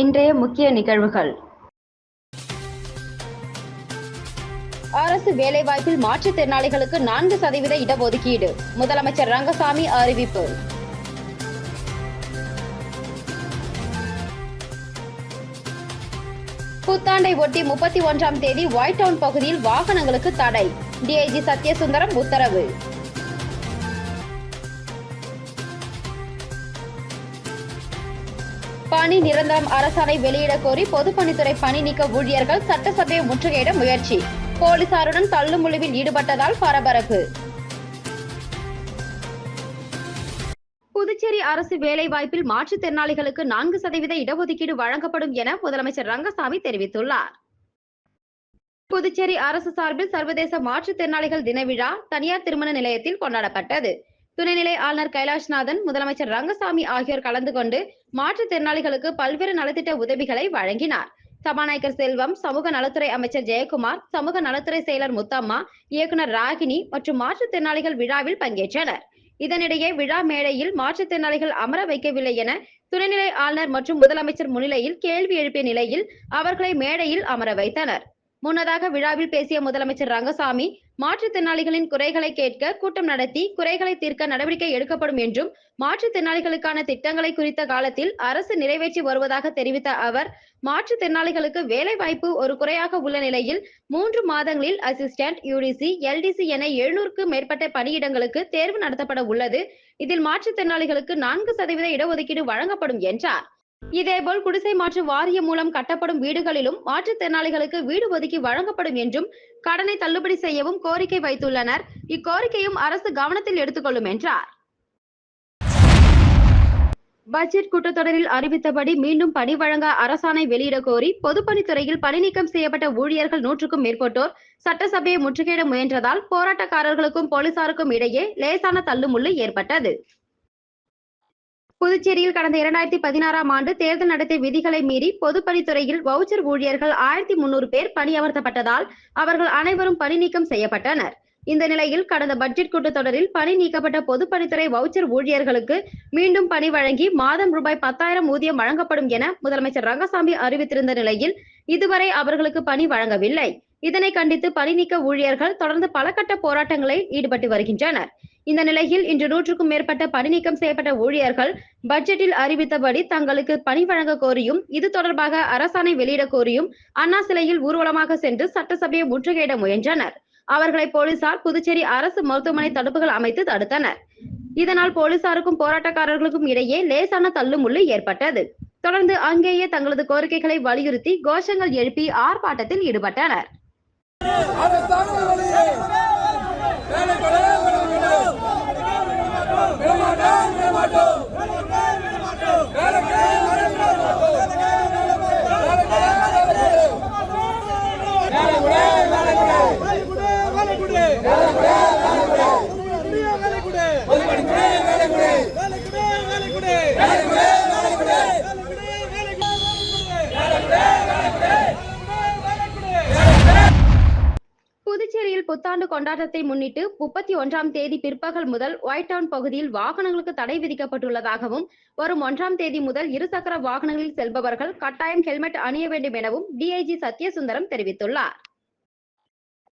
இன்றைய முக்கிய நிகழ்வுகள். அரசு வேலைவாய்ப்பில் மாற்றுத்திறனாளிகளுக்கு நான்கு சதவீத இடஒதுக்கீடு. முதலமைச்சர் ரங்கசாமி அறிவிப்பு. புத்தாண்டை ஒட்டி முப்பத்தி ஒன்றாம் தேதி ஒயிட் டவுன் பகுதியில் வாகனங்களுக்கு தடை. டிஐஜி சத்யசுந்தரம் உத்தரவு. பணி நிரந்தரம் அரசாணை வெளியிடக் கோரி பொதுப்பணித்துறை பணி நீக்க ஊழியர்கள் சட்டசபையை முற்றுகையிட முயற்சி. போலீசாருடன் தள்ளுமுழுவில் ஈடுபட்டதால் பரபரப்பு. புதுச்சேரி அரசு வேலைவாய்ப்பில் மாற்றுத்திறனாளிகளுக்கு நான்கு சதவீத இடஒதுக்கீடு வழங்கப்படும் என முதலமைச்சர் ரங்கசாமி தெரிவித்துள்ளார். புதுச்சேரி அரசு சார்பில் சர்வதேச மாற்றுத்திறனாளிகள் தின விழா தனியார் திருமண நிலையத்தில் கொண்டாடப்பட்டது. துணைநிலை ஆளுநர் கைலாஷ்நாதன் முதலமைச்சர் ரங்கசாமி ஆகியோர் கலந்து கொண்டு மாற்றுத்திறனாளிகளுக்கு பல்வேறு நலத்திட்ட உதவிகளை வழங்கினார். சபாநாயகர் செல்வம் சமூக நலத்துறை அமைச்சர் ஜெயக்குமார் சமூக நலத்துறை செயலர் முத்தம்மா இயக்குனர் ராகினி மற்றும் மாற்றுத்திறனாளிகள் விழாவில் பங்கேற்றனர். இதனிடையே விழா மேடையில் மாற்றுத்திறனாளிகள் அமர வைக்கவில்லை என துணைநிலை ஆளுநர் மற்றும் முதலமைச்சர் முன்னிலையில் கேள்வி எழுப்பிய நிலையில் அவர்களை மேடையில் அமர வைத்தனர். முன்னதாக விழாவில் பேசிய முதலமைச்சர் ரங்கசாமி மாற்றுத்திறனாளிகளின் குறைகளை கேட்க கூட்டம் நடத்தி குறைகளை தீர்க்க நடவடிக்கை எடுக்கப்படும் என்றும் மாற்றுத்திறனாளிகளுக்கான திட்டங்களை குறித்த காலத்தில் அரசு நிறைவேற்றி வருவதாக தெரிவித்த அவர் மாற்றுத்திறனாளிகளுக்கு வேலை வாய்ப்பு ஒரு குறையாக உள்ள நிலையில் மூன்று மாதங்களில் அசிஸ்டன்ட் யூடிசி எல்டிசி என எழுநூறுக்கு மேற்பட்ட பணியிடங்களுக்கு தேர்வு நடத்தப்பட உள்ளது. இதில் மாற்றுத்திறனாளிகளுக்கு நான்கு சதவீத இடஒதுக்கீடு வழங்கப்படும் என்றார். இதேபோல் குடிசை மாற்று வாரியம் மூலம் கட்டப்படும் வீடுகளிலும் மாற்றுத்திறனாளிகளுக்கு வீடு ஒதுக்கி வழங்கப்படும் என்றும் கடனை தள்ளுபடி செய்யவும் கோரிக்கை வைத்துள்ளனர். இக்கோரிக்கையும் அரசு கவனத்தில் எடுத்துக்கொள்ளும் என்றார். பட்ஜெட் கூட்டத்தொடரில் அறிவித்தபடி மீண்டும் பணி வழங்க அரசாணை வெளியிட கோரி பொதுப்பணித்துறையில் பணிநீக்கம் செய்யப்பட்ட ஊழியர்கள் நூற்றுக்கும் மேற்பட்டோர் சட்டசபையை முற்றுகையிட முயன்றதால் போராட்டக்காரர்களுக்கும் போலீசாருக்கும் இடையே லேசான தள்ளுமுள்ளு ஏற்பட்டது. புதுச்சேரியில் கடந்த இரண்டாயிரத்தி பதினாறாம் ஆண்டு தேர்தல் நடத்தை விதிகளை மீறி பொதுப்பணித்துறையில் வவுச்சர் ஊழியர்கள் ஆயிரத்தி முன்னூறு பேர் பணியமர்த்தப்பட்டதால் அவர்கள் அனைவரும் பணி நீக்கம் செய்யப்பட்டனர். இந்த நிலையில் கடந்த பட்ஜெட் கூட்டத்தொடரில் பணி நீக்கப்பட்ட பொதுப்பணித்துறை வவுச்சர் ஊழியர்களுக்கு மீண்டும் பணி வழங்கி மாதம் ரூபாய் பத்தாயிரம் ஊதியம் வழங்கப்படும் என முதலமைச்சர் ரங்கசாமி அறிவித்திருந்த நிலையில் இதுவரை அவர்களுக்கு பணி வழங்கவில்லை. இதனை கண்டித்து பணி நீக்க ஊழியர்கள் தொடர்ந்து பல கட்ட போராட்டங்களில் ஈடுபட்டு வருகின்றனர். இந்த நிலையில் இன்று நூற்றுக்கும் மேற்பட்ட பணிநீக்கம் செய்யப்பட்ட ஊழியர்கள் பட்ஜெட்டில் அறிவித்தபடி தங்களுக்கு பணி வழங்க கோரியும் இது தொடர்பாக அரசாணை வெளியிட கோரியும் அண்ணா சிலையில் ஊர்வலமாக சென்று சட்டசபையை முற்றுகையிட முயன்றனர். அவர்களை போலீசார் புதுச்சேரி அரசு மருத்துவமனை தடுப்புகள் அமைத்து தடுத்தனர். இதனால் போலீசாருக்கும் போராட்டக்காரர்களுக்கும் இடையே லேசான தள்ளுமுள்ளு ஏற்பட்டது. தொடர்ந்து அங்கேயே தங்களது கோரிக்கைகளை வலியுறுத்தி கோஷங்கள் எழுப்பி ஆர்ப்பாட்டத்தில் ஈடுபட்டனர். విడమాట విడమాట విడమాట విడమాట புத்தாண்டு கொண்டாட்டத்தை முன்னிட்டு முப்பத்தி ஒன்றாம் தேதி பிற்பகல் முதல் ஒயிட் டவுன் பகுதியில் வாகனங்களுக்கு தடை விதிக்கப்பட்டுள்ளதாகவும் வரும் ஒன்றாம் தேதி முதல் இருசக்கர வாகனங்களில் செல்பவர்கள் கட்டாயம் ஹெல்மெட் அணிய வேண்டும் எனவும் டிஐஜி சத்யசுந்தரம் தெரிவித்துள்ளார்.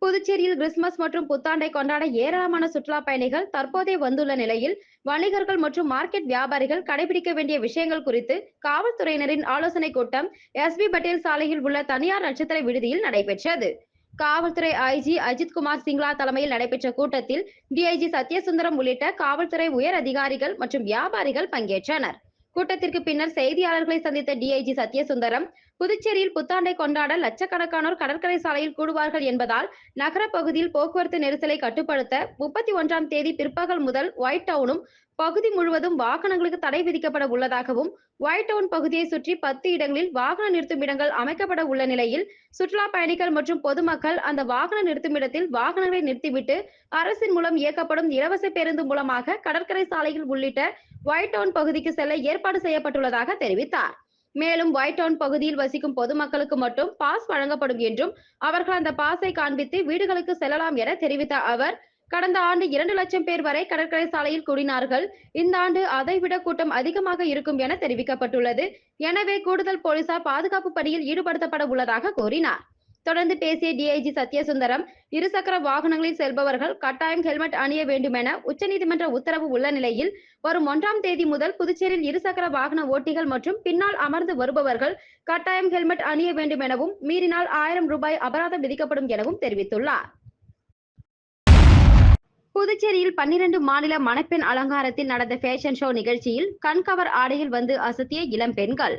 புதுச்சேரியில் கிறிஸ்துமஸ் மற்றும் புத்தாண்டை கொண்டாட ஏராளமான சுற்றுலா பயணிகள் தற்போதே வந்துள்ள நிலையில் வணிகர்கள் மற்றும் மார்க்கெட் வியாபாரிகள் கடைபிடிக்க வேண்டிய விஷயங்கள் குறித்து காவல்துறையினரின் ஆலோசனைக் கூட்டம் எஸ்பி பட்டேல் சாலையில் உள்ள தனியார் நட்சத்திர விடுதியில் நடைபெற்றது. காவல்துறை ஐஜி அஜித் குமார் சிங்லா தலைமையில் நடைபெற்ற கூட்டத்தில் டிஐஜி சத்யசுந்தரம் உள்ளிட்ட காவல்துறை உயர் அதிகாரிகள் மற்றும் வியாபாரிகள் பங்கேற்றனர். கூட்டத்திற்கு பின்னர் செய்தியாளர்களை சந்தித்த டிஐஜி சத்யசுந்தரம் புதுச்சேரியில் புத்தாண்டை கொண்டாட லட்சக்கணக்கானோர் கடற்கரை சாலையில் கூடுவார்கள் என்பதால் நகர பகுதியில் போக்குவரத்து நெரிசலை கட்டுப்படுத்த முப்பத்தி ஒன்றாம் தேதி பிற்பகல் முதல் ஒயிட் டவுனும் பகுதி முழுவதும் வாகனங்களுக்கு தடை விதிக்கப்பட உள்ளதாகவும் ஒயிட் டவுன் பகுதியை சுற்றி பத்து இடங்களில் வாகன நிறுத்தும் இடங்கள் அமைக்கப்பட உள்ள நிலையில் சுற்றுலா பயணிகள் மற்றும் பொதுமக்கள் அந்த வாகன நிறுத்துமிடத்தில் வாகனங்களை நிறுத்திவிட்டு அரசின் மூலம் இயக்கப்படும் இலவச பேருந்து மூலமாக கடற்கரை சாலையில் உள்ளிட்ட ஒயிட் டவுன் பகுதிக்கு செல்ல ஏற்பாடு செய்யப்பட்டுள்ளதாக தெரிவித்தார். மேலும் ஒயிட் டவுன் பகுதியில் வசிக்கும் பொதுமக்களுக்கு மட்டும் பாஸ் வழங்கப்படும் என்றும் அவர்கள் அந்த பாஸை காண்பித்து வீடுகளுக்கு செல்லலாம் என தெரிவித்த அவர் கடந்த ஆண்டு இரண்டு லட்சம் பேர் வரை கடற்கரை சாலையில் கூடினார்கள். இந்த ஆண்டு அதைவிட கூட்டம் அதிகமாக இருக்கும் என தெரிவிக்கப்பட்டுள்ளது. எனவே கூடுதல் போலீசார் பாதுகாப்பு பணியில் ஈடுபடுத்தப்பட உள்ளதாக கூறினார். தொடர்ந்து பேசிய டிஐஜி சத்யசுந்தரம் இருசக்கர வாகனங்களில் செல்பவர்கள் கட்டாயம் ஹெல்மெட் அணிய வேண்டுமென உச்சநீதிமன்ற உத்தரவு உள்ள நிலையில் வரும் ஒன்றாம் தேதி முதல் புதுச்சேரியில் இருசக்கர வாகன ஓட்டிகள் மற்றும் பின்னால் அமர்ந்து வருபவர்கள் கட்டாயம் ஹெல்மெட் அணிய வேண்டும் எனவும் மீறினால் ஆயிரம் ரூபாய் அபராதம் விதிக்கப்படும் எனவும் தெரிவித்துள்ளார். புதுச்சேரியில் பன்னிரண்டு மாநில மணப்பெண் அலங்காரத்தில் நடந்த ஃபேஷன் ஷோ நிகழ்ச்சியில் கண்கவர் ஆடையில் வந்து அசத்திய இளம் பெண்கள்.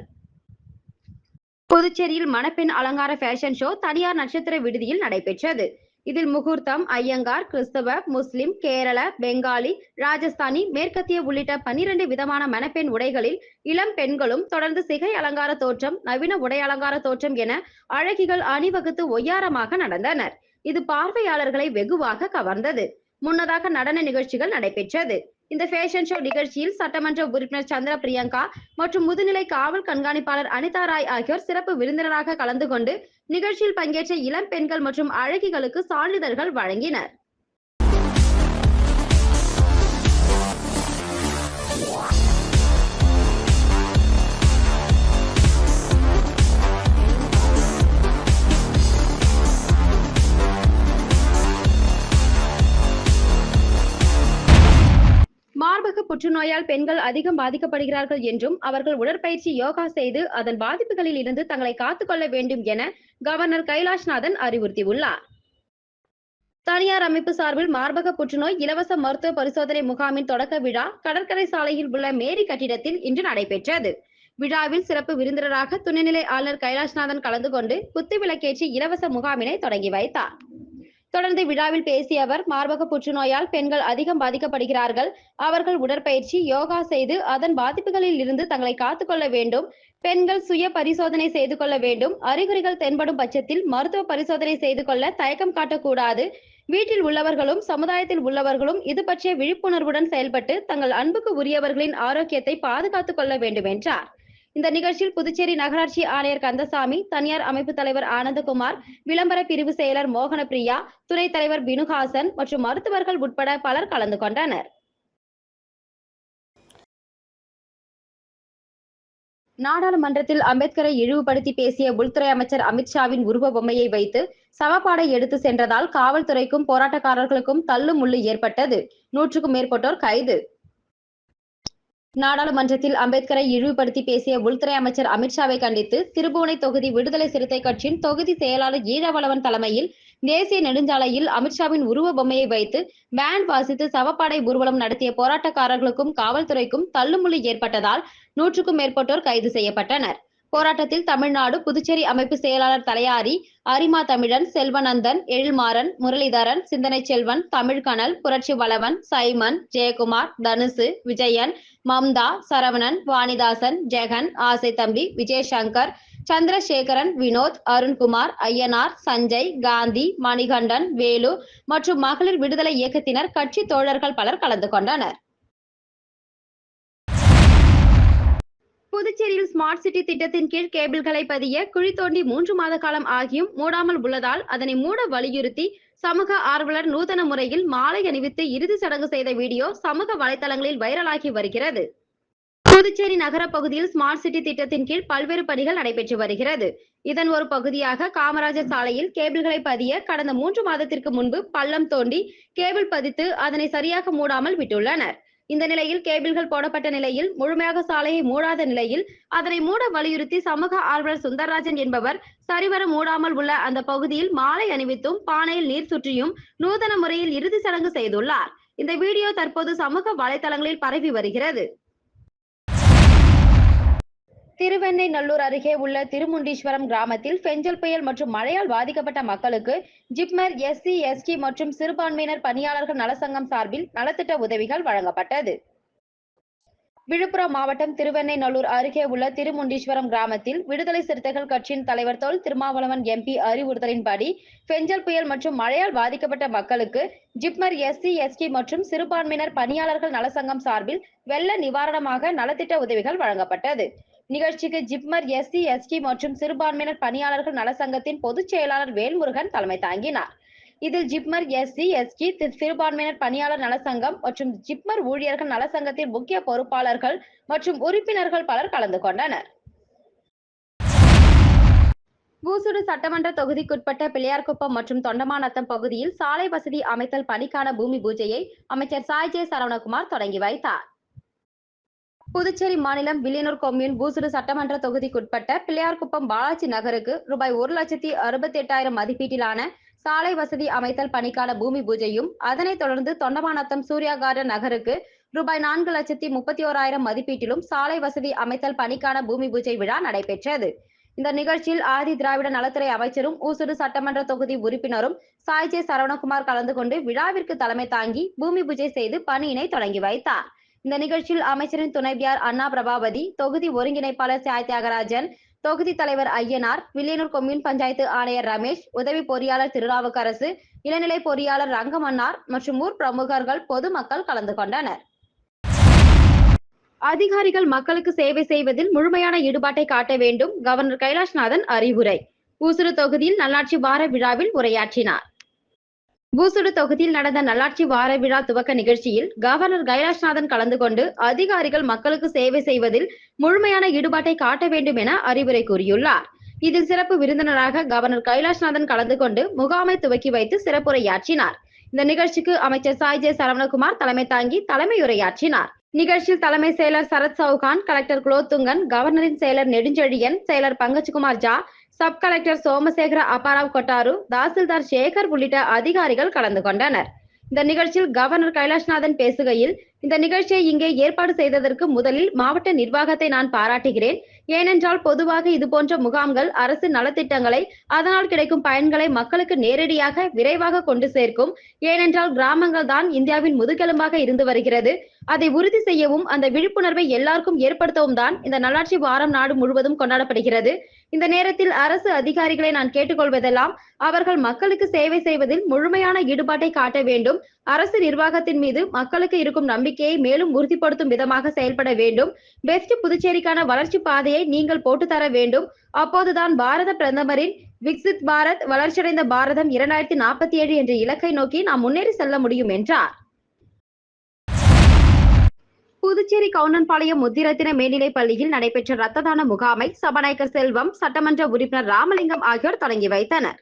புதுச்சேரியில் மணப்பெண் அலங்கார ஃபேஷன் ஷோ தனியார் நட்சத்திர விடுதியில் நடைபெற்றது. இதில் முகூர்த்தம் ஐயங்கார் கிறிஸ்தவ முஸ்லிம் கேரள பெங்காலி ராஜஸ்தானி மேற்கத்திய உள்ளிட்ட பனிரெண்டு விதமான மணப்பெண் உடைகளில் இளம் பெண்களும் தொடர்ந்து சிகை அலங்கார தோற்றம் நவீன உடை அலங்கார தோற்றம் என அழகிகள் அணிவகுத்து ஒய்யாரமாக நடந்தனர். இது பார்வையாளர்களை வெகுவாக கவர்ந்தது. முன்னதாக நடன நிகழ்ச்சிகள் நடைபெற்றது. இந்த ஃபேஷன் ஷோ நிகழ்ச்சியில் சட்டமன்ற உறுப்பினர் சந்திர பிரியங்கா மற்றும் முதுநிலை காவல் கண்காணிப்பாளர் அனிதா ராய் ஆகியோர் சிறப்பு விருந்தினராக கலந்து கொண்டு நிகழ்ச்சியில் பங்கேற்ற இளம் பெண்கள் மற்றும் அழகிகளுக்கு சான்றிதழ்கள் வழங்கினர். மார்பக புற்றுநோயால் பெண்கள் அதிகம் பாதிக்கப்படுகிறார்கள் என்றும் அவர்கள் உடற்பயிற்சி யோகா செய்து அதன் பாதிப்புகளில் இருந்து தங்களை காத்துக்கொள்ள வேண்டும் என கவர்னர் கைலாஷ்நாதன் அறிவுறுத்தியுள்ளார். தனியார் அமைப்பு சார்பில் மார்பக புற்றுநோய் இலவச மருத்துவ பரிசோதனை முகாமின் தொடக்க விழா கடற்கரை சாலையில் உள்ள மேரி கட்டிடத்தில் இன்று நடைபெற்றது. விழாவில் சிறப்பு விருந்தினராக துணைநிலை ஆளுநர் கைலாஷ்நாதன் கலந்து கொண்டு குத்து விளக்கேற்றி இலவச முகாமினை தொடங்கி வைத்தார். தொடர்ந்து விழாவில் பேசிய அவர் மார்பக புற்றுநோயால் பெண்கள் அதிகம் பாதிக்கப்படுகிறார்கள். அவர்கள் உடற்பயிற்சி யோகா செய்து அதன் பாதிப்புகளில் இருந்து தங்களை காத்துக்கொள்ள வேண்டும். பெண்கள் சுய பரிசோதனை செய்து கொள்ள வேண்டும். அறிகுறிகள் தென்படும் பட்சத்தில் மருத்துவ பரிசோதனை செய்து கொள்ள தயக்கம் காட்டக்கூடாது. வீட்டில் உள்ளவர்களும் சமுதாயத்தில் உள்ளவர்களும் இது பற்றிய விழிப்புணர்வுடன் செயல்பட்டு தங்கள் அன்புக்கு உரியவர்களின் ஆரோக்கியத்தை பாதுகாத்துக் கொள்ள வேண்டும் என்றார் இந்த நிகழ்ச்சியில் புதுச்சேரி நகராட்சி ஆணையர் கந்தசாமி தனியார் அமைப்பு தலைவர் ஆனந்தகுமார் விளம்பர பிரிவு செயலர் மோகனப்பிரியா துணைத் தலைவர் பினுஹாசன் மற்றும் மருத்துவர்கள் உட்பட பலர் கலந்து கொண்டனர். நாடாளுமன்றத்தில் அம்பேத்கரை இழிவுபடுத்தி பேசிய உள்துறை அமைச்சர் அமித்ஷாவின் உருவ பொம்மையை வைத்து சமப்பாடை எடுத்து சென்றதால் காவல்துறைக்கும் போராட்டக்காரர்களுக்கும் தள்ளு முள்ளு ஏற்பட்டது. நூற்றுக்கும் மேற்பட்டோர் கைது. நாடாளுமன்றத்தில் அம்பேத்கரை இழிவுபடுத்தி பேசிய உள்துறை அமைச்சர் அமித்ஷாவை கண்டித்து திருபுவனை தொகுதி விடுதலை சிறுத்தை கட்சியின் தொகுதி செயலாளர் ஈழவளவன் தலைமையில் தேசிய நெடுஞ்சாலையில் அமித்ஷாவின் உருவ பொம்மையை வைத்து பேண்ட் வாசித்து சவப்பாடை ஊர்வலம் நடத்திய போராட்டக்காரர்களுக்கும் காவல்துறைக்கும் தள்ளுமுள்ளி ஏற்பட்டதால் நூற்றுக்கும் மேற்பட்டோர் கைது செய்யப்பட்டனர். போராட்டத்தில் தமிழ்நாடு புதுச்சேரி அமைப்பு செயலாளர் தலையாரி அரிமா தமிழன் செல்வநந்தன் எழில்மாறன் முரளிதரன் சிந்தனை செல்வன் தமிழ்கனல் புரட்சி வளவன் சைமன் ஜெயக்குமார் தனுசு விஜயன் மம்தா சரவணன் வாணிதாசன் ஜெகன் ஆசை தம்பி விஜயசங்கர் சந்திரசேகரன் வினோத் அருண்குமார் ஐயனார் சஞ்சய் காந்தி மணிகண்டன் வேலு மற்றும் மகளிர் விடுதலை இயக்கத்தினர் கட்சி தோழர்கள் பலர் கலந்து கொண்டனர். புதுச்சேரியில் ஸ்மார்ட் சிட்டி திட்டத்தின் கீழ் கேபிள்களை பதிய குழி தோண்டி மூன்று மாத காலம் ஆகியும் மூடாமல் உள்ளதால் அதனை மூட வலியுறுத்தி சமூக ஆர்வலர் நூதன முறையில் மாலை அணிவித்து இறுதி சடங்கு செய்த வீடியோ சமூக வலைதளங்களில் வைரலாகி வருகிறது. புதுச்சேரி நகர பகுதியில் ஸ்மார்ட் சிட்டி திட்டத்தின் கீழ் பல்வேறு பணிகள் நடைபெற்று வருகிறது. இதன் ஒரு பகுதியாக காமராஜர் சாலையில் கேபிள்களை பதிய கடந்த மூன்று மாதத்திற்கு முன்பு பள்ளம் தோண்டி கேபிள் பதித்து அதனை சரியாக மூடாமல் விட்டுள்ளனர். இந்த நிலையில் கேபிள்கள் போடப்பட்ட நிலையில் முழுமையாக சாலையை மூடாத நிலையில் அதனை மூட வலியுறுத்தி சமூக ஆர்வலர் சுந்தரராஜன் என்பவர் சரிவர மூடாமல் உள்ள அந்த பகுதியில் மாலை அணிவித்தும் பானையில் நீர் சுற்றியும் நூதன முறையில் இறுதி சடங்கு செய்துள்ளார். இந்த வீடியோ தற்போது சமூக வலைதளங்களில் பரவி வருகிறது. திருவெண்ணெய்நல்லூர் அருகே உள்ள திருமுண்டீஸ்வரம் கிராமத்தில் பெஞ்சல் புயல் மற்றும் மழையால் பாதிக்கப்பட்ட மக்களுக்கு ஜிப்மர் எஸ்சி எஸ்டி மற்றும் சிறுபான்மையினர் பணியாளர்கள் நலசங்கம் சார்பில் நலத்திட்ட உதவிகள் வழங்கப்பட்டது. விழுப்புரம் மாவட்டம் திருவெண்ணெய்நல்லூர் அருகே உள்ள திருமுண்டீஸ்வரம் கிராமத்தில் விடுதலை சிறுத்தைகள் கட்சியின் தலைவர் தொல் திருமாவளவன் எம்பி அறிவுறுத்தலின்படி பெஞ்சல் புயல் மற்றும் மழையால் பாதிக்கப்பட்ட மக்களுக்கு ஜிப்மர் எஸ்சி எஸ்டி மற்றும் சிறுபான்மையினர் பணியாளர்கள் நலசங்கம் சார்பில் வெள்ள நிவாரணமாக நலத்திட்ட உதவிகள் வழங்கப்பட்டது. நிகழ்ச்சிக்கு ஜிப்மர் எஸ்சி எஸ்டி மற்றும் சிறுபான்மையினர் பணியாளர்கள் நலசங்கத்தின் பொதுச் செயலாளர் வேல்முருகன் தலைமை தாங்கினார். இதில் ஜிப்மர் எஸ்சி எஸ்டி சிறுபான்மையினர் பணியாளர் நலசங்கம் மற்றும் ஜிப்மர் ஊழியர்கள் நலசங்கத்தின் முக்கிய பொறுப்பாளர்கள் மற்றும் உறுப்பினர்கள் பலர் கலந்து கொண்டனர். ஊசுடு சட்டமன்ற தொகுதிக்குட்பட்ட பிள்ளையார்குப்பம் மற்றும் தொண்டமாநத்தம் பகுதியில் சாலை வசதி அமைத்தல் பணிக்கான பூமி பூஜையை அமைச்சர் சாய் ஜே சரவணகுமார் தொடங்கி வைத்தார். புதுச்சேரி மாநிலம் வில்லியனூர் கொம்யூன் பூசுடு சட்டமன்ற தொகுதிக்குட்பட்ட பிள்ளையார்குப்பம் பாலாஜி நகருக்கு ரூபாய் ஒரு லட்சத்தி அறுபத்தி எட்டாயிரம் மதிப்பீட்டிலான சாலை வசதி அமைத்தல் பணிக்கான பூமி பூஜையும் அதனைத் தொடர்ந்து தொண்டமாநத்தம் சூர்யா கார்டன் நகருக்கு ரூபாய் நான்கு லட்சத்தி முப்பத்தி ஓராயிரம் மதிப்பீட்டிலும் சாலை வசதி அமைத்தல் பணிக்கான பூமி பூஜை விழா நடைபெற்றது. இந்த நிகழ்ச்சியில் ஆதி திராவிட நலத்துறை அமைச்சரும் ஊசுடு சட்டமன்ற தொகுதி உறுப்பினரும் சாய்ஜே சரவணகுமார் கலந்து கொண்டு விழாவிற்கு தலைமை தாங்கி பூமி பூஜை செய்து பணியினை தொடங்கி வைத்தார். இந்த நிகழ்ச்சியில் அமைச்சரின் துணைவியார் அண்ணா பிரபாவதி தொகுதி ஒருங்கிணைப்பாளர் சாய் தியாகராஜன் தொகுதி தலைவர் ஐயனார் வில்லியனூர் கொம்யூன் பஞ்சாயத்து ஆணையர் ரமேஷ் உதவி பொறியாளர் திருநாவுக்கரசு இளநிலை பொறியாளர் ரங்கமன்னார் மற்றும் ஊர் பிரமுகர்கள் பொதுமக்கள் கலந்து கொண்டனர். அதிகாரிகள் மக்களுக்கு சேவை செய்வதில் முழுமையான ஈடுபாட்டை காட்ட வேண்டும் கவர்னர் கைலாஷ்நாதன் அறிவுரை. ஊசுறு தொகுதியில் நல்லாட்சி வார விழாவில் உரையாற்றினார். பூசுடு தொகுதியில் நடந்த நல்லாட்சி வார விழா துவக்க நிகழ்ச்சியில் கவர்னர் கைலாஷ்நாதன் கலந்து கொண்டு அதிகாரிகள் மக்களுக்கு சேவை செய்வதில் முழுமையான ஈடுபாட்டை காட்ட வேண்டும் என அறிவுரை கூறியுள்ளார். இதில் சிறப்பு விருந்தினராக கவர்னர் கைலாஷ்நாதன் கலந்து கொண்டு முகாமை துவக்கி வைத்து சிறப்புரையாற்றினார். இந்த நிகழ்ச்சிக்கு அமைச்சர் சாய் ஜே சரவணகுமார் தலைமை தாங்கி தலைமையுரையாற்றினார். நிகழ்ச்சியில் தலைமை செயலர் சரத் சௌகான் கலெக்டர் குலோத்துங்கன் கவர்னரின் செயலர் நெடுஞ்செழியன் செயலர் பங்கஜ்குமார் ஜா சப் கலெக்டர் சோமசேகர அப்பாராவ் கொட்டாரு தாசில்தார் சேகர் உள்ளிட்ட அதிகாரிகள் கலந்து கொண்டனர். இந்த நிகழ்ச்சியில் கவர்னர் கைலாஷ்நாதன் பேசுகையில் இந்த நிகழ்ச்சியை இங்கே ஏற்பாடு செய்ததற்கு முதலில் மாவட்ட நிர்வாகத்தை நான் பாராட்டுகிறேன். ஏனென்றால் பொதுவாக இது போன்ற முகாம்கள் அரசு நலத்திட்டங்களை அதனால் கிடைக்கும் பயன்களை மக்களுக்கு நேரடியாக விரைவாக கொண்டு சேர்க்கும். ஏனென்றால் கிராமங்கள் தான் இந்தியாவின் முதுகெலும்பாக இருந்து வருகிறது. அதை உறுதி செய்யவும் அந்த விழிப்புணர்வை எல்லாருக்கும் ஏற்படுத்தவும் தான் இந்த நல்லாட்சி வாரம் நாடு முழுவதும் கொண்டாடப்படுகிறது. இந்த நேரத்தில் அரசு அதிகாரிகளை நான் கேட்டுக்கொள்வதெல்லாம் அவர்கள் மக்களுக்கு சேவை செய்வதில் முழுமையான ஈடுபாட்டை காட்ட வேண்டும். அரசு நிர்வாகத்தின் மீது மக்களுக்கு இருக்கும் நம்பிக்கையை மேலும் உறுதிப்படுத்தும் விதமாக செயல்பட வேண்டும். பெஸ்ட் புதுச்சேரிக்கான வளர்ச்சி பாதையை நீங்கள் போட்டு தர வேண்டும். அப்போதுதான் பாரத பிரதமரின் விக்சித் பாரத் வளர்ச்சியடைந்த பாரதம் இரண்டாயிரத்தி நாற்பத்தி ஏழு என்ற இலக்கை நோக்கி நாம் முன்னேறி செல்ல முடியும் என்றார். புதுச்சேரி கவுண்டன்பாளையம் முத்திரத்தின மேல்நிலைப் பள்ளியில் நடைபெற்ற ரத்த தான முகாமை சபாநாயகர் செல்வம் சட்டமன்ற உறுப்பினர் ராமலிங்கம் ஆகியோர் தொடங்கி வைத்தனர்.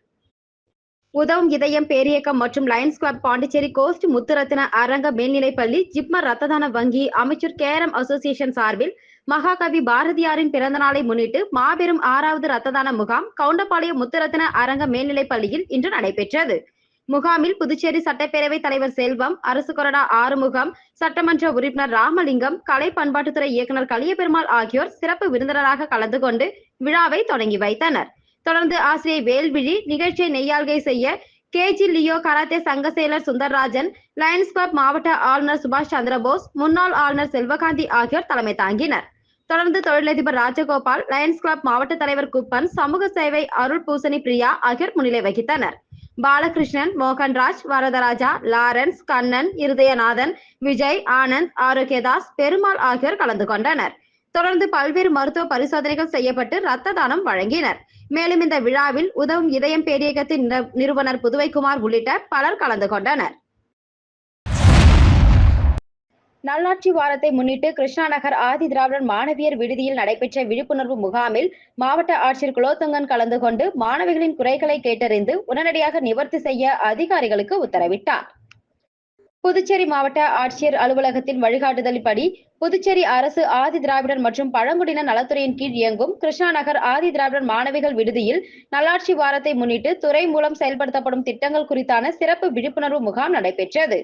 உதவும் இதயம் பேரியக்கம் மற்றும் Lions club Pondicherry coast Mutharathina Aranga மேல்நிலைப்பள்ளி ஜிப்மர் ரத்ததான வங்கி அமைச்சர் கேரம் அசோசியேஷன் சார்பில் மகாகவி பாரதியாரின் பிறந்த நாளை முன்னிட்டு மாபெரும் ஆறாவது ரத்த தான முகாம் கவுண்டபாளையம் முத்துரத்தின அரங்க மேல்நிலைப் பள்ளியில் இன்று நடைபெற்றது. முகாமில் புதுச்சேரி சட்டப்பேரவைத் தலைவர் செல்வம் அரசு கொறடா ஆறுமுகம் சட்டமன்ற உறுப்பினர் ராமலிங்கம் கலை பண்பாட்டுத்துறை இயக்குனர் கலியபெருமாள் ஆகியோர் சிறப்பு விருந்தினராக கலந்து கொண்டு விழாவை தொடங்கி வைத்தனர். தொடர்ந்து ஆசிரியை வேல்விழி நிகழ்ச்சியை நெய்யாள்கை செய்ய கேஜி லியோ கராத்தே சங்க செயலர் சுந்தர்ராஜன் லயன்ஸ் கிளப் மாவட்ட ஆளுநர் சுபாஷ் சந்திரபோஸ் முன்னாள் ஆளுநர் செல்வகாந்தி ஆகியோர் தலைமை தாங்கினர். தொடர்ந்து தொழிலதிபர் ராஜகோபால் லயன்ஸ் கிளப் மாவட்ட தலைவர் குப்பன் சமூக சேவை அருள் பூசணி பிரியா ஆகியோர் முன்னிலை வகித்தனர். பாலகிருஷ்ணன் மோகன்ராஜ் வரதராஜா லாரன்ஸ் கண்ணன் இருதயநாதன் விஜய் ஆனந்த் ஆரோக்கியதாஸ் பெருமாள் ஆகியோர் கலந்து கொண்டனர். தொடர்ந்து பல்வேறு மருத்துவ பரிசோதனைகள் செய்யப்பட்டு ரத்த தானம் வழங்கினர். மேலும் இந்த விழாவில் உதவும் இதயம் பேரியகத்தின் நிறுவனர் புதுவைக்குமார் உள்ளிட்ட பலர் கலந்து கொண்டனர். நல்லாட்சி வாரத்தை முன்னிட்டு கிருஷ்ணா நகர் ஆதி திராவிடர் மாணவியர் விடுதியில் நடைபெற்ற விழிப்புணர்வு முகாமில் மாவட்ட ஆட்சியர் குலோத்துங்கன் கலந்து கொண்டு மாணவிகளின் குறைகளை கேட்டறிந்து உடனடியாக நிவர்த்தி செய்ய அதிகாரிகளுக்கு உத்தரவிட்டார். புதுச்சேரி மாவட்ட ஆட்சியர் அலுவலகத்தின் வழிகாட்டுதலின்படி புதுச்சேரி அரசு ஆதி திராவிடர் மற்றும் பழங்குடியின நலத்துறையின் கீழ் இயங்கும் கிருஷ்ணா நகர் ஆதி திராவிடர் மாணவிகள் விடுதியில் நல்லாட்சி வாரத்தை முன்னிட்டு துறை மூலம் செயல்படுத்தப்படும் திட்டங்கள் குறித்தான சிறப்பு விழிப்புணர்வு முகாம் நடைபெற்றது.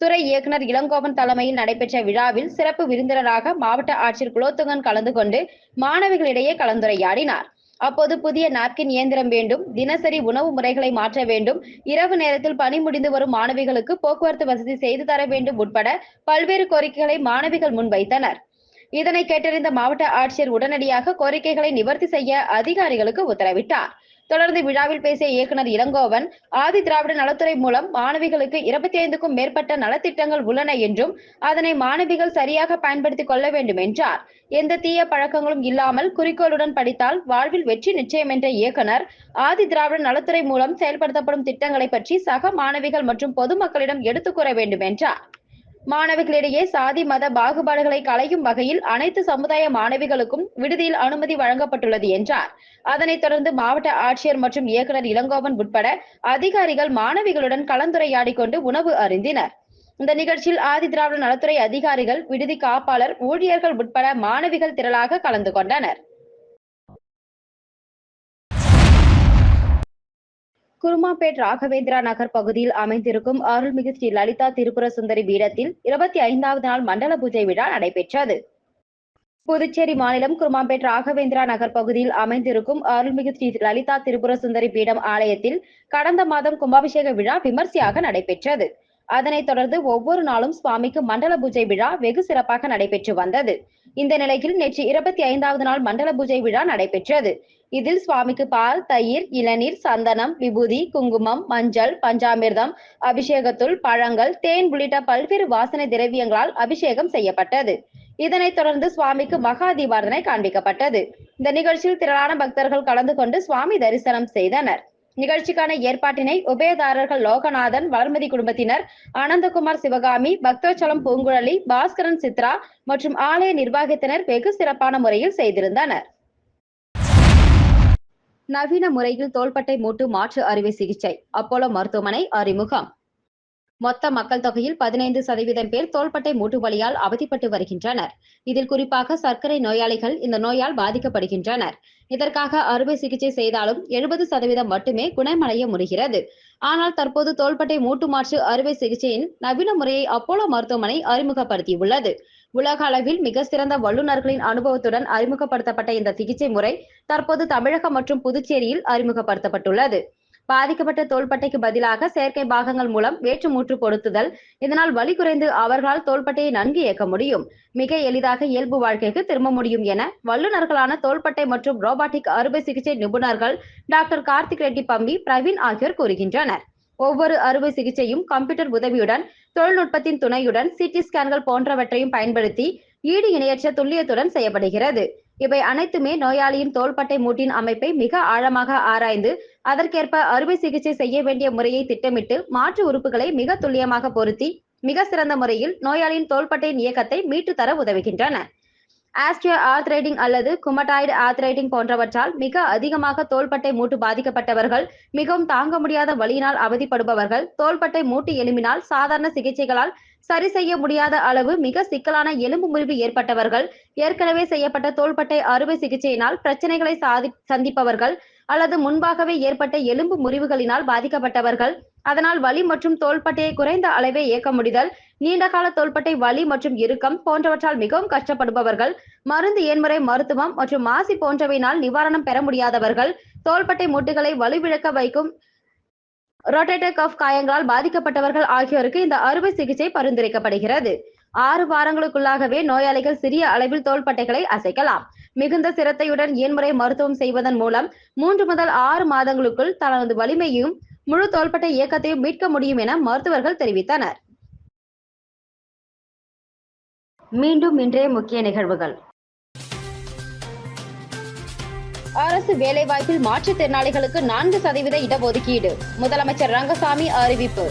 துறை இயக்குனர் இளங்கோவன் தலைமையில் நடைபெற்ற விழாவில் சிறப்பு விருந்தினராக மாவட்ட ஆட்சியர் குலோத்துங்கன் கலந்து கொண்டு மாணவிகளிடையே கலந்துரையாடினார். அப்போது புதிய நாப்கின் இயந்திரம் வேண்டும் தினசரி உணவு முறைகளை மாற்ற வேண்டும் இரவு நேரத்தில் பணி முடிந்து வரும் மாணவிகளுக்கு போக்குவரத்து வசதி செய்து தர வேண்டும் உட்பட பல்வேறு கோரிக்கைகளை மாணவிகள் முன்வைத்தனர். இதனை கேட்டறிந்த மாவட்ட ஆட்சியர் உடனடியாக கோரிக்கைகளை நிவர்த்தி செய்ய அதிகாரிகளுக்கு உத்தரவிட்டார். தொடர்ந்து விழாவில் பேசிய இயக்குனர் இளங்கோவன் ஆதி திராவிட நலத்துறை மூலம் மாணவிகளுக்கு இருபத்தி ஐந்துக்கும் மேற்பட்ட நலத்திட்டங்கள் உள்ளன என்றும் அதனை மாணவிகள் சரியாக பயன்படுத்திக் கொள்ள வேண்டும் என்றார். எந்த தீய பழக்கங்களும் இல்லாமல் குறிக்கோளுடன் படித்தால் வாழ்வில் வெற்றி நிச்சயம் என்ற இயக்குனர் ஆதி திராவிட நலத்துறை மூலம் செயல்படுத்தப்படும் திட்டங்களை பற்றி சக மாணவிகள் மற்றும் பொதுமக்களிடம் எடுத்துக் கூற வேண்டும் என்றார். மாணவிகளிடையே சாதி மத பாகுபாடுகளை களையும் வகையில் அனைத்து சமுதாய மாணவிகளுக்கும் விடுதியில் அனுமதி வழங்கப்பட்டுள்ளது என்றார். அதனைத் தொடர்ந்து மாவட்ட ஆட்சியர் மற்றும் இயக்குனர் இளங்கோவன் உட்பட அதிகாரிகள் மாணவிகளுடன் கலந்துரையாடி கொண்டு உணவு அருந்தினர். இந்த நிகழ்ச்சியில் ஆதி திராவிட நலத்துறை அதிகாரிகள் விடுதி காப்பாளர் ஊழியர்கள் உட்பட மாணவிகள் திரளாக கலந்து கொண்டனர். குருமாப்பேட் ராகவேந்திரா நகர் பகுதியில் அமைந்திருக்கும் அருள்மிகு ஸ்ரீ லலிதா திரிபுர சுந்தரி பீடத்தில் இருபத்தி ஐந்தாவது நாள் மண்டல பூஜை விழா நடைபெற்றது. புதுச்சேரி மாநிலம் குருமாம்பேட் ராகவேந்திரா நகர் பகுதியில் அமைந்திருக்கும் அருள்மிகு ஸ்ரீ லலிதா திரிபுர சுந்தரி பீடம் ஆலயத்தில் கடந்த மாதம் கும்பாபிஷேக விழா விமர்சையாக நடைபெற்றது. அதனைத் தொடர்ந்து ஒவ்வொரு நாளும் சுவாமிக்கு மண்டல பூஜை விழா வெகு சிறப்பாக நடைபெற்று வந்தது. இந்த நிலையில் நேற்று இருபத்தி ஐந்தாவது நாள் மண்டல பூஜை விழா நடைபெற்றது. இதில் சுவாமிக்கு பால் தயிர் இளநீர் சந்தனம் விபூதி குங்குமம் மஞ்சள் பஞ்சாமிர்தம் அபிஷேகத்துள் பழங்கள் தேன் உள்ளிட்ட பல்வேறு வாசனை திரவியங்களால் அபிஷேகம் செய்யப்பட்டது. இதனைத் தொடர்ந்து சுவாமிக்கு மகா தீபாரதனை காண்பிக்கப்பட்டது. இந்த நிகழ்ச்சியில் திரளான பக்தர்கள் கலந்து கொண்டு சுவாமி தரிசனம் செய்தனர். நிகழ்ச்சிக்கான ஏற்பாட்டினை உபயதாரர்கள் லோகநாதன் வளர்மதி குடும்பத்தினர் அனந்தகுமார் சிவகாமி பக்தோச்சலம் பூங்குழலி பாஸ்கரன் சித்ரா மற்றும் ஆலய நிர்வாகத்தினர் வெகு சிறப்பான முறையில் செய்திருந்தனர். நவீன முறையில் தோள்பட்டை மூட்டு மாற்று அறுவை சிகிச்சை அப்போலோ மருத்துவமனை அறிமுகம். மொத்த மக்கள் தொகையில் பதினைந்து சதவீதம் பேர் தோள்பட்டை மூட்டு வலியால் அவதிப்பட்டு வருகின்றனர். இதில் குறிப்பாக சர்க்கரை நோயாளிகள் இந்த நோயால் பாதிக்கப்படுகின்றனர். இதற்காக அறுவை சிகிச்சை செய்தாலும் எழுபது சதவீதம் மட்டுமே குணமடைய முடிகிறது. ஆனால் தற்போது தோள்பட்டை மூட்டு மாற்று அறுவை சிகிச்சையின் நவீன முறையை அப்போலோ மருத்துவமனை அறிமுகப்படுத்தியுள்ளது. உலக அளவில் மிக சிறந்த வல்லுநர்களின் அனுபவத்துடன் அறிமுகப்படுத்தப்பட்ட இந்த சிகிச்சை முறை தற்போது தமிழகம் மற்றும் புதுச்சேரியில் அறிமுகப்படுத்தப்பட்டுள்ளது. பாதிக்கப்பட்ட தோள்பட்டைக்கு பதிலாக செயற்கை பாகங்கள் மூலம் வேற்று மூற்று பொருத்துதல் இதனால் வலி குறைந்து அவர்களால் தோள்பட்டையை நன்கு இயக்க முடியும். மிக எளிதாக இயல்பு வாழ்க்கைக்கு திரும்ப முடியும் என வல்லுநர்களான தோள்பட்டை மற்றும் ரோபாட்டிக் அறுவை சிகிச்சை நிபுணர்கள் டாக்டர் கார்த்திக் ரெட்டி பம்பி பிரவீன் ஆகியோர் கூறுகின்றனர். ஒவ்வொரு அறுவை சிகிச்சையும் கம்ப்யூட்டர் உதவியுடன் தொழில்நுட்பத்தின் துணையுடன் சிடி ஸ்கேன்கள் போன்றவற்றையும் பயன்படுத்தி ஈடு இணையற்ற துல்லியத்துடன் செய்யப்படுகிறது. இவை அனைத்துமே நோயாளியின் தோள்பட்டை மூட்டின் அமைப்பை மிக ஆழமாக ஆராய்ந்து அதற்கேற்ப அறுவை சிகிச்சை செய்ய வேண்டிய முறையை திட்டமிட்டு மாற்று உறுப்புகளை மிக துல்லியமாக பொருத்தி மிக சிறந்த முறையில் நோயாளியின் தோள்பட்டையின் இயக்கத்தை மீட்டு தர உதவுகின்றன. ஆஸ்டியோ ஆர்த்ரைட்டிங் அல்லது குமட்டாய்டு ஆர்த்ரைட்டிங் போன்றவற்றால் மிக அதிகமாக தோள்பட்டை மூட்டு பாதிக்கப்பட்டவர்கள் மிகவும் தாங்க முடியாத வலியினால் அவதிப்படுபவர்கள் தோள்பட்டை மூட்டு எலும்பினால் சாதாரண சிகிச்சைகளால் சரி செய்ய முடியாத அளவு மிக சிக்கலான எலும்பு முறிவு ஏற்பட்டவர்கள் ஏற்கனவே செய்யப்பட்ட தோள்பட்டை அறுவை சிகிச்சையினால் பிரச்சனைகளை சாதி சந்திப்பவர்கள் அல்லது முன்பாகவே ஏற்பட்ட எலும்பு முறிவுகளினால் பாதிக்கப்பட்டவர்கள் அதனால் வலி மற்றும் தோள்பட்டையை குறைந்த அளவே இயக்க முடிதல் நீண்டகால தோள்பட்டை வலி மற்றும் இறுக்கம் போன்றவற்றால் மிகவும் கஷ்டப்படுபவர்கள் மருந்து ஏன்முறை மருத்துவம் மற்றும் மாசி போன்றவையினால் நிவாரணம் பெற முடியாதவர்கள் தோள்பட்டை மூட்டுகளை வலுவிழக்க வைக்கும் ரொட்டேட்டர் கஃப் காயங்களால் பாதிக்கப்பட்டவர்கள் ஆகியோருக்கு இந்த அறுவை சிகிச்சை பரிந்துரைக்கப்படுகிறது. ஆறு வாரங்களுக்குள்ளாகவே நோயாளிகள் சிறிய அளவில் தோள்பட்டைகளை அசைக்கலாம். மிகுந்த சிரத்தையுடன் இயன்முறை மருத்துவம் செய்வதன் மூலம் மூன்று முதல் ஆறு மாதங்களுக்குள் தனது வலிமையும் முழு தோள்பட்ட இயக்கத்தையும் மீட்க முடியும் என மருத்துவர்கள் தெரிவித்தனர். மீண்டும் இன்றைய முக்கிய நிகழ்வுகள். அரசு வேலைவாய்ப்பில் மாற்றுத்திறனாளிகளுக்கு நான்கு சதவீத இடஒதுக்கீடு. முதலமைச்சர் ரங்கசாமி அறிவிப்பு.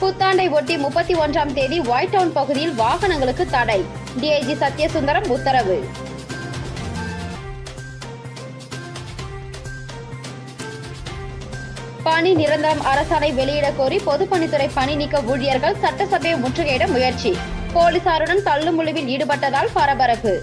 புத்தாண்டை ஒட்டி முப்பத்தி ஒன்றாம் தேதி ஒயிட் டவுன் பகுதியில் வாகனங்களுக்கு தடை. டிஐஜி சத்யசுந்தரம் உத்தரவு. பணி நிரந்தரம் அரசாணை வெளியிட கோரி பொதுப்பணித்துறை பணி நீக்க ஊழியர்கள் சட்டசபையை முற்றுகையிட முயற்சி. போலீசாருடன் தள்ளுமுழுவில் ஈடுபட்டதால் பரபரப்பு.